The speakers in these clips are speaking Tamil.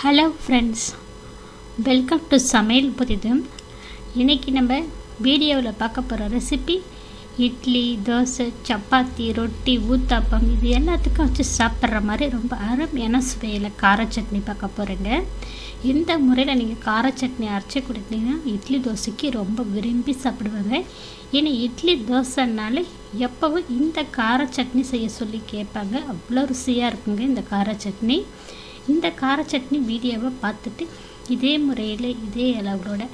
ஹலோ ஃப்ரெண்ட்ஸ் வெல்கம் டு சமையல் புதிதும். இன்றைக்கி நம்ம வீடியோவில் பார்க்க போகிற ரெசிபி இட்லி தோசை சப்பாத்தி ரொட்டி ஊத்தாப்பம் இது எல்லாத்துக்கும் வச்சு சாப்பிட்ற மாதிரி ரொம்ப அருமையான சுவையில் கார சட்னி பார்க்க போகிறேங்க இந்த முறையில் நீங்கள் கார சட்னி அரைச்சி கொடுத்தீங்கன்னா இட்லி தோசைக்கு ரொம்ப விரும்பி சாப்பிடுவாங்க. ஏன்னா இட்லி தோசைனாலே எப்போவும் இந்த கார சட்னி செய்ய சொல்லி கேட்பாங்க. அவ்வளோ ருசியாக இருக்குங்க இந்த கார சட்னி. இந்த கார சட்னி வீடியோவை பார்த்துட்டு இதே முறையில் இதே அளவுகளோட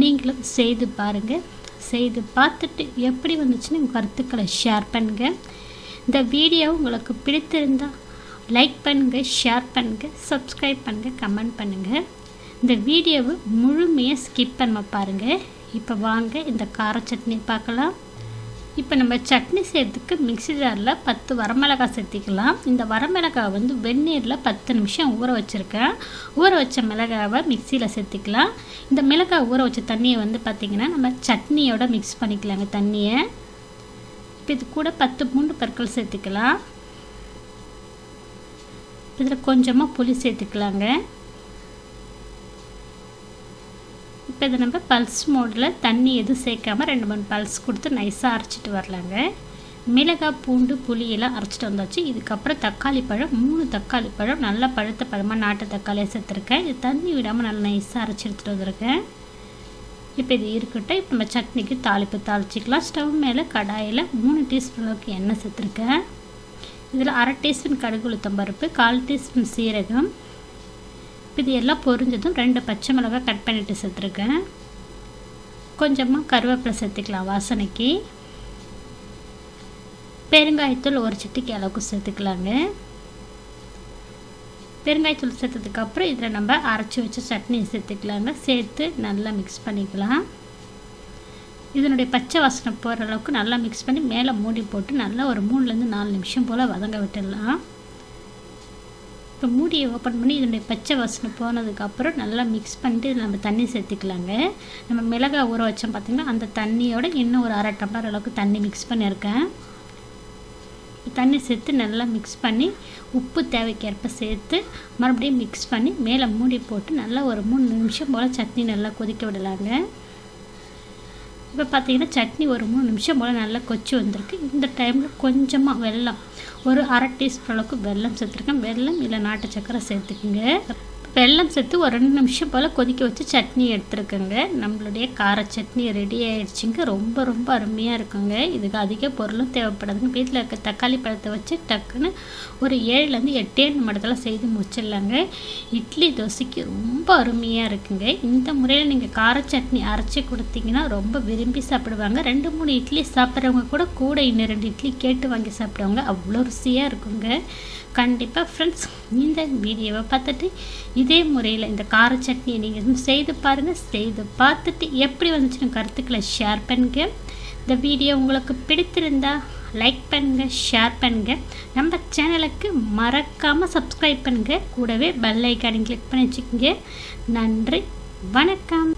நீங்களும் செய்து பாருங்கள் செய்து பார்த்துட்டு எப்படி வந்துச்சுன்னு உங்கள் கருத்துக்களை ஷேர் பண்ணுங்கள் இந்த வீடியோ உங்களுக்கு பிடித்திருந்தால் லைக் பண்ணுங்கள் ஷேர் பண்ணுங்கள் சப்ஸ்கிரைப் பண்ணுங்கள் கமெண்ட் பண்ணுங்கள் இந்த வீடியோவை முழுமையாக ஸ்கிப் பண்ண பாருங்கள் இப்போ வாங்க இந்த கார சட்னி பார்க்கலாம். இப்போ நம்ம சட்னி செய்கிறதுக்கு மிக்ஸி ஜாரில் பத்து வரமிளகாய் சேர்த்திக்கலாம். இந்த வரமிளகாய் வந்து வெந்நீரில் பத்து நிமிஷம் ஊற வச்சுருக்கேன். ஊற வச்ச மிளகாவை மிக்சியில் சேர்த்திக்கலாம். இந்த மிளகாய் ஊற வச்ச தண்ணியை வந்து பார்த்திங்கன்னா நம்ம சட்னியோட மிக்ஸ் பண்ணிக்கலாங்க தண்ணியை. இப்போ இது கூட பத்து பூண்டு பற்கள் சேர்த்துக்கலாம். இதில் கொஞ்சமாக புளி சேர்த்துக்கலாங்க. இப்போ இதை நம்ம பல்ஸ் மோடில் தண்ணி எதுவும் சேர்க்காம ரெண்டு மூணு பல்ஸ் கொடுத்து நைஸாக அரைச்சிட்டு வரலாங்க. மிளகாய் பூண்டு புளியெல்லாம் அரைச்சிட்டு வந்தாச்சு. இதுக்கப்புறம் தக்காளி பழம் மூணு தக்காளி பழம் நல்லா பழுத்த பழமாக நாட்டு தக்காளியாக சேர்த்துருக்கேன். இது தண்ணி விடாமல் நல்லா நைஸாக அரைச்சி எடுத்துகிட்டு வந்திருக்கேன். இப்போ இது இருக்கட்டும். இப்போ நம்ம சட்னிக்கு தாளிப்பு தாளிச்சிக்கலாம். ஸ்டவ் மேலே கடாயில் மூணு டீஸ்பூன் அளவுக்கு எண்ணெய் சேர்த்துருக்கேன். இதில் அரை டீஸ்பூன் கடுகு உளுத்தம் பருப்பு கால் டீஸ்பூன் சீரகம் இது எல்லாம் பொரிஞ்சதும் ரெண்டு பச்சை மிளகாய் கட் பண்ணிட்டு சேர்த்துருக்கேன். கொஞ்சமாக கருவேப்பிலை சேர்த்துக்கலாம் வாசனைக்கு. பெருங்காயத்தூள் ஒரு சிட்டிக்கு அளவுக்கு சேர்த்துக்கலாங்க. பெருங்காயத்தூள் சேர்த்ததுக்கப்புறம் இதில் நம்ம அரைச்சி வச்ச சட்னி சேர்த்துக்கலாங்க. சேர்த்து நல்லா மிக்ஸ் பண்ணிக்கலாம். இதனுடைய பச்சை வாசனை போகிற அளவுக்கு நல்லா மிக்ஸ் பண்ணி மேலே மூடி போட்டு நல்லா ஒரு மூணுலேருந்து நாலு நிமிஷம் போல் வதங்க விட்டுடலாம். இப்போ மூடியை ஓப்பன் பண்ணி இதனுடைய பச்சை வாசனை போனதுக்கப்புறம் நல்லா மிக்ஸ் பண்ணிட்டு இதில் நம்ம தண்ணி சேர்த்துக்கலாங்க. நம்ம மிளகாய் ஊற வச்சோம் பார்த்திங்கன்னா அந்த தண்ணியோட இன்னும் ஒரு அரை டம்ளர் அளவுக்கு தண்ணி மிக்ஸ் பண்ணியிருக்கேன். தண்ணி சேர்த்து நல்லா மிக்ஸ் பண்ணி உப்பு தேவைக்கேற்ப சேர்த்து மறுபடியும் மிக்ஸ் பண்ணி மேலே மூடி போட்டு நல்லா ஒரு மூணு நிமிஷம் போல் சட்னி நல்லா கொதிக்க விடலாங்க. இப்போ பார்த்தீங்கன்னா சட்னி ஒரு மூணு நிமிஷம் போல் நல்லா கொச்சி வந்திருக்கு. இந்த டைமில் கொஞ்சமாக வெல்லம் ஒரு அரை டீஸ்பூன் அளவுக்கு வெல்லம் சேர்த்துருக்கேன். வெல்லம் இல்லை நாட்டு சக்கரை சேர்த்துக்குங்க. வெல்லம் சேர்த்து ஒரு ரெண்டு நிமிஷம் போல் கொதிக்க வச்சு சட்னி எடுத்துருக்கோங்க. நம்மளுடைய கார சட்னி ரெடி ஆகிடுச்சிங்க ரொம்ப ரொம்ப அருமையாக இருக்குங்க. இதுக்கு அதிக பொருளும் தேவைப்படாதுங்க. வீட்டில் இருக்க தக்காளி பழத்தை வச்சு டக்குன்னு ஒரு ஏழுலேருந்து எட்டே நிமிடத்தில் செய்து முடிச்சிடலாங்க. இட்லி தோசைக்கு ரொம்ப அருமையாக இருக்குங்க. இந்த முறையில் நீங்கள் கார சட்னி அரைச்சி கொடுத்தீங்கன்னா ரொம்ப விரும்பி சாப்பிடுவாங்க. ரெண்டு மூணு இட்லி சாப்பிட்றவங்க கூட கூட இன்னும் ரெண்டு இட்லி கேட்டு வாங்கி சாப்பிடுவாங்க. அவ்வளோ ருசியாக இருக்குங்க. கண்டிப்பாக ஃப்ரெண்ட்ஸ் இந்த வீடியோவை பார்த்துட்டு இதே முறையில் இந்த கார சட்னியை நீங்கள் செய்து பாருங்கள் செய்து பார்த்துட்டு எப்படி வந்துச்சுன்னு கருத்துக்களை ஷேர் பண்ணுங்க. இந்த வீடியோ உங்களுக்கு பிடித்திருந்தா லைக் பண்ணுங்கள் ஷேர் பண்ணுங்கள் நம்ம சேனலுக்கு மறக்காமல் சப்ஸ்கிரைப் பண்ணுங்கள் கூடவே பெல் ஐக்கானை கிளிக் பண்ணி வச்சுக்கோங்க. நன்றி வணக்கம்.